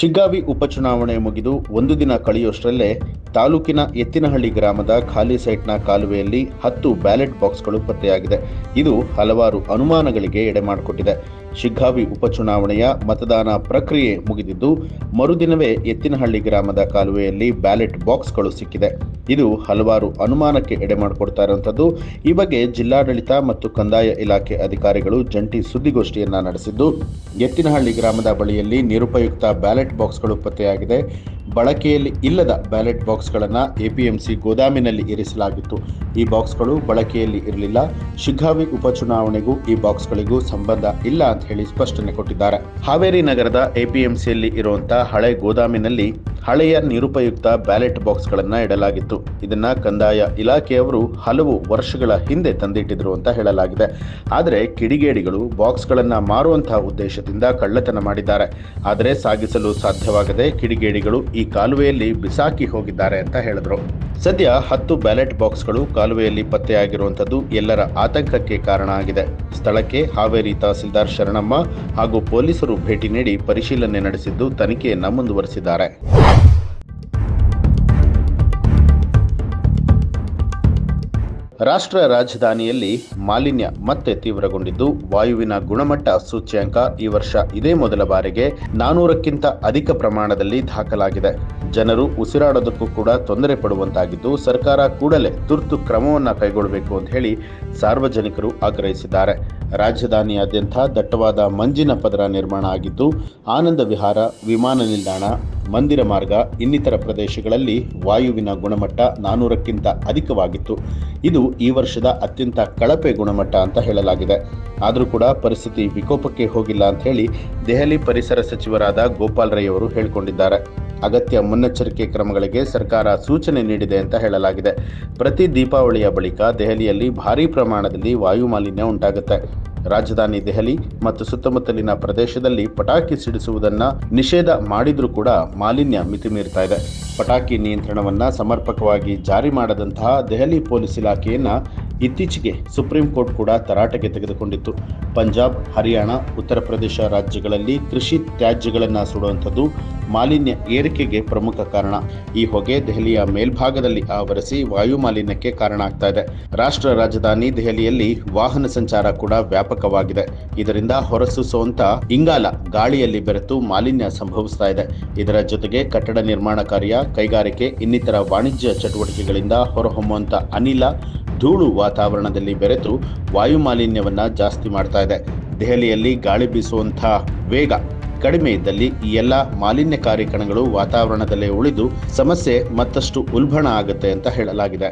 ಶಿಗ್ಗಾವಿ ಉಪಚುನಾವಣೆ ಮುಗಿದು ಒಂದು ದಿನ ಕಳೆಯುವಷ್ಟರಲ್ಲೇ ತಾಲೂಕಿನ ಎತ್ತಿನಹಳ್ಳಿ ಗ್ರಾಮದ ಖಾಲಿ ಸೈಟ್ನ ಕಾಲುವೆಯಲ್ಲಿ ಹತ್ತು ಬ್ಯಾಲೆಟ್ ಬಾಕ್ಸ್ಗಳು ಪತ್ತೆಯಾಗಿದೆ. ಇದು ಹಲವಾರು ಅನುಮಾನಗಳಿಗೆ ಎಡೆ ಮಾಡಿಕೊಟ್ಟಿದೆ ಶಿಗ್ಗಾವಿ ಉಪಚುನಾವಣೆಯ ಮತದಾನ ಪ್ರಕ್ರಿಯೆ ಮುಗಿದಿದ್ದು, ಮರುದಿನವೇ ಎತ್ತಿನಹಳ್ಳಿ ಗ್ರಾಮದ ಕಾಲುವೆಯಲ್ಲಿ ಬ್ಯಾಲೆಟ್ ಬಾಕ್ಸ್ಗಳು ಸಿಕ್ಕಿದೆ. ಇದು ಹಲವಾರು ಅನುಮಾನಕ್ಕೆ ಎಡೆ ಮಾಡಿಕೊಡ್ತಾ ಇರುವಂಥದ್ದು ಈ ಬಗ್ಗೆ ಜಿಲ್ಲಾಡಳಿತ ಮತ್ತು ಕಂದಾಯ ಇಲಾಖೆ ಅಧಿಕಾರಿಗಳು ಜಂಟಿ ಸುದ್ದಿಗೋಷ್ಠಿಯನ್ನ ನಡೆಸಿದ್ದು. ಎತ್ತಿನಹಳ್ಳಿ ಗ್ರಾಮದ ಬಳಿಯಲ್ಲಿ ನಿರುಪಯುಕ್ತ ಬ್ಯಾಲೆಟ್ ಬಾಕ್ಸ್ಗಳು ಪತ್ತೆಯಾಗಿದೆ. ಬಳಕೆಯಲ್ಲಿ ಇಲ್ಲದ ಬ್ಯಾಲೆಟ್ ಬಾಕ್ಸ್ಗಳನ್ನು ಎಪಿಎಂಸಿ ಗೋದಾಮಿನಲ್ಲಿ ಇರಿಸಲಾಗಿತ್ತು. ಈ ಬಾಕ್ಸ್ಗಳು ಬಳಕೆಯಲ್ಲಿ ಇರಲಿಲ್ಲ. ಶಿಗ್ಗಾವಿ ಉಪಚುನಾವಣೆಗೂ ಈ ಬಾಕ್ಸ್ಗಳಿಗೂ ಸಂಬಂಧ ಇಲ್ಲ ಅಂತ ಹೇಳಿ ಸ್ಪಷ್ಟನೆ ಕೊಟ್ಟಿದ್ದಾರೆ. ಹಾವೇರಿ ನಗರದ ಎಪಿಎಂಸಿಯಲ್ಲಿ ಇರುವಂತಹ ಹಳೆ ಗೋದಾಮಿನಲ್ಲಿ ಹಳೆಯ ನಿರುಪಯುಕ್ತ ಬ್ಯಾಲೆಟ್ ಬಾಕ್ಸ್ಗಳನ್ನು ಇಡಲಾಗಿತ್ತು. ಇದನ್ನ ಕಂದಾಯ ಇಲಾಖೆಯವರು ಹಲವು ವರ್ಷಗಳ ಹಿಂದೆ ತಂದಿಟ್ಟಿದ್ರು ಅಂತ ಹೇಳಲಾಗಿದೆ. ಆದರೆ ಕಿಡಿಗೇಡಿಗಳು ಬಾಕ್ಸ್ಗಳನ್ನು ಮಾರುವಂತಹ ಉದ್ದೇಶದಿಂದ ಕಳ್ಳತನ ಮಾಡಿದ್ದಾರೆ. ಆದರೆ ಸಾಗಿಸಲು ಸಾಧ್ಯವಾಗದೆ ಕಿಡಿಗೇಡಿಗಳು ಈ ಕಾಲುವೆಯಲ್ಲಿ ಬಿಸಾಕಿ ಹೋಗಿದ್ದಾರೆ ಅಂತ ಹೇಳಿದ್ರು. ಸದ್ಯ ಹತ್ತು ಬ್ಯಾಲೆಟ್ ಬಾಕ್ಸ್ಗಳು ಕಾಲುವೆಯಲ್ಲಿ ಪತ್ತೆಯಾಗಿರುವಂಥದ್ದು ಎಲ್ಲರ ಆತಂಕಕ್ಕೆ ಕಾರಣ ಆಗಿದೆ. ಸ್ಥಳಕ್ಕೆ ಹಾವೇರಿ ತಹಸೀಲ್ದಾರ್ ಶರಣಮ್ಮ ಹಾಗೂ ಪೊಲೀಸರು ಭೇಟಿ ನೀಡಿ ಪರಿಶೀಲನೆ ನಡೆಸಿದ್ದು ತನಿಖೆಯನ್ನ ಮುಂದುವರೆಸಿದ್ದಾರೆ. ರಾಷ್ಟ್ರ ರಾಜಧಾನಿಯಲ್ಲಿ ಮಾಲಿನ್ಯ ಮತ್ತೆ ತೀವ್ರಗೊಂಡಿದ್ದು, ವಾಯುವಿನ ಗುಣಮಟ್ಟ ಸೂಚ್ಯಂಕ ಈ ವರ್ಷ ಇದೇ ಮೊದಲ ಬಾರಿಗೆ ನಾನೂರಕ್ಕಿಂತ ಅಧಿಕ ಪ್ರಮಾಣದಲ್ಲಿ ದಾಖಲಾಗಿದೆ. ಜನರು ಉಸಿರಾಡೋದಕ್ಕೂ ಕೂಡ ತೊಂದರೆ ಪಡುವಂತಾಗಿದ್ದು, ಸರ್ಕಾರ ಕೂಡಲೇ ತುರ್ತು ಕ್ರಮವನ್ನು ಕೈಗೊಳ್ಳಬೇಕು ಅಂತ ಹೇಳಿ ಸಾರ್ವಜನಿಕರು ಆಗ್ರಹಿಸಿದ್ದಾರೆ. ರಾಜಧಾನಿಯಾದ್ಯಂತ ದಟ್ಟವಾದ ಮಂಜಿನ ಪದರ ನಿರ್ಮಾಣ ಆಗಿದ್ದು, ಆನಂದ ವಿಹಾರ, ವಿಮಾನ ನಿಲ್ದಾಣ, ಮಂದಿರ ಮಾರ್ಗ, ಇನ್ನಿತರ ಪ್ರದೇಶಗಳಲ್ಲಿ ವಾಯುವಿನ ಗುಣಮಟ್ಟ ನಾನೂರಕ್ಕಿಂತ ಅಧಿಕವಾಗಿತ್ತು. ಇದು ಈ ವರ್ಷದ ಅತ್ಯಂತ ಕಳಪೆ ಗುಣಮಟ್ಟ ಅಂತ ಹೇಳಲಾಗಿದೆ. ಆದರೂ ಕೂಡ ಪರಿಸ್ಥಿತಿ ವಿಕೋಪಕ್ಕೆ ಹೋಗಿಲ್ಲ ಅಂತ ಹೇಳಿ ದೆಹಲಿ ಪರಿಸರ ಸಚಿವರಾದ ಗೋಪಾಲ್ ರೈ ಅವರು ಹೇಳಿಕೊಂಡಿದ್ದಾರೆ. ಅಗತ್ಯ ಮುನ್ನೆಚ್ಚರಿಕೆ ಕ್ರಮಗಳಿಗೆ ಸರ್ಕಾರ ಸೂಚನೆ ನೀಡಿದೆ ಅಂತ ಹೇಳಲಾಗಿದೆ. ಪ್ರತಿ ದೀಪಾವಳಿಯ ಬಳಿಕ ದೆಹಲಿಯಲ್ಲಿ ಭಾರೀ ಪ್ರಮಾಣದಲ್ಲಿ ವಾಯು ಮಾಲಿನ್ಯ ಉಂಟಾಗುತ್ತೆ. ರಾಜಧಾನಿ ದೆಹಲಿ ಮತ್ತು ಸುತ್ತಮುತ್ತಲಿನ ಪ್ರದೇಶದಲ್ಲಿ ಪಟಾಕಿ ಸಿಡಿಸುವುದನ್ನು ನಿಷೇಧ ಮಾಡಿದರೂ ಕೂಡ ಮಾಲಿನ್ಯ ಮಿತಿಮೀರ್ತಾ ಇದೆ. ಪಟಾಕಿ ನಿಯಂತ್ರಣವನ್ನು ಸಮರ್ಪಕವಾಗಿ ಜಾರಿ ಮಾಡದಂತಹ ದೆಹಲಿ ಪೊಲೀಸ್ ಇಲಾಖೆಯನ್ನ ಇತ್ತೀಚೆಗೆ ಸುಪ್ರೀಂ ಕೋರ್ಟ್ ಕೂಡ ತರಾಟೆಗೆ ತೆಗೆದುಕೊಂಡಿತ್ತು. ಪಂಜಾಬ್, ಹರಿಯಾಣ, ಉತ್ತರ ಪ್ರದೇಶ ರಾಜ್ಯಗಳಲ್ಲಿ ಕೃಷಿ ತ್ಯಾಜ್ಯಗಳನ್ನು ಸುಡುವಂಥದ್ದು ಮಾಲಿನ್ಯ ಏರಿಕೆಗೆ ಪ್ರಮುಖ ಕಾರಣ. ಈ ಹೊಗೆ ದೆಹಲಿಯ ಮೇಲ್ಭಾಗದಲ್ಲಿ ಆವರಿಸಿ ವಾಯು ಮಾಲಿನ್ಯಕ್ಕೆ ಕಾರಣ ಆಗ್ತಾ ಇದೆ. ರಾಷ್ಟ್ರ ರಾಜಧಾನಿ ದೆಹಲಿಯಲ್ಲಿ ವಾಹನ ಸಂಚಾರ ಕೂಡ ವ್ಯಾಪಕವಾಗಿದೆ. ಇದರಿಂದ ಹೊರಸೂಸುವಂತ ಇಂಗಾಲ ಗಾಳಿಯಲ್ಲಿ ಬೆರೆತು ಮಾಲಿನ್ಯ ಸಂಭವಿಸ್ತಾ ಇದೆ. ಇದರ ಜೊತೆಗೆ ಕಟ್ಟಡ ನಿರ್ಮಾಣ ಕಾರ್ಯ, ಕೈಗಾರಿಕೆ, ಇನ್ನಿತರ ವಾಣಿಜ್ಯ ಚಟುವಟಿಕೆಗಳಿಂದ ಹೊರಹೊಮ್ಮುವಂತ ಅನಿಲ ಧೂಳು ವಾತಾವರಣದಲ್ಲಿ ಬೆರೆತು ವಾಯು ಮಾಲಿನ್ಯವನ್ನು ಜಾಸ್ತಿ ಮಾಡ್ತಾ ಇದೆ. ದೆಹಲಿಯಲ್ಲಿ ಗಾಳಿ ಬೀಸುವಂಥ ವೇಗ ಕಡಿಮೆ ಇದ್ದಲ್ಲಿ ಈ ಎಲ್ಲ ಮಾಲಿನ್ಯಕಾರಿ ಕಣಗಳು ವಾತಾವರಣದಲ್ಲೇ ಉಳಿದು ಸಮಸ್ಯೆ ಮತ್ತಷ್ಟು ಉಲ್ಬಣ ಆಗುತ್ತೆ ಅಂತ ಹೇಳಲಾಗಿದೆ.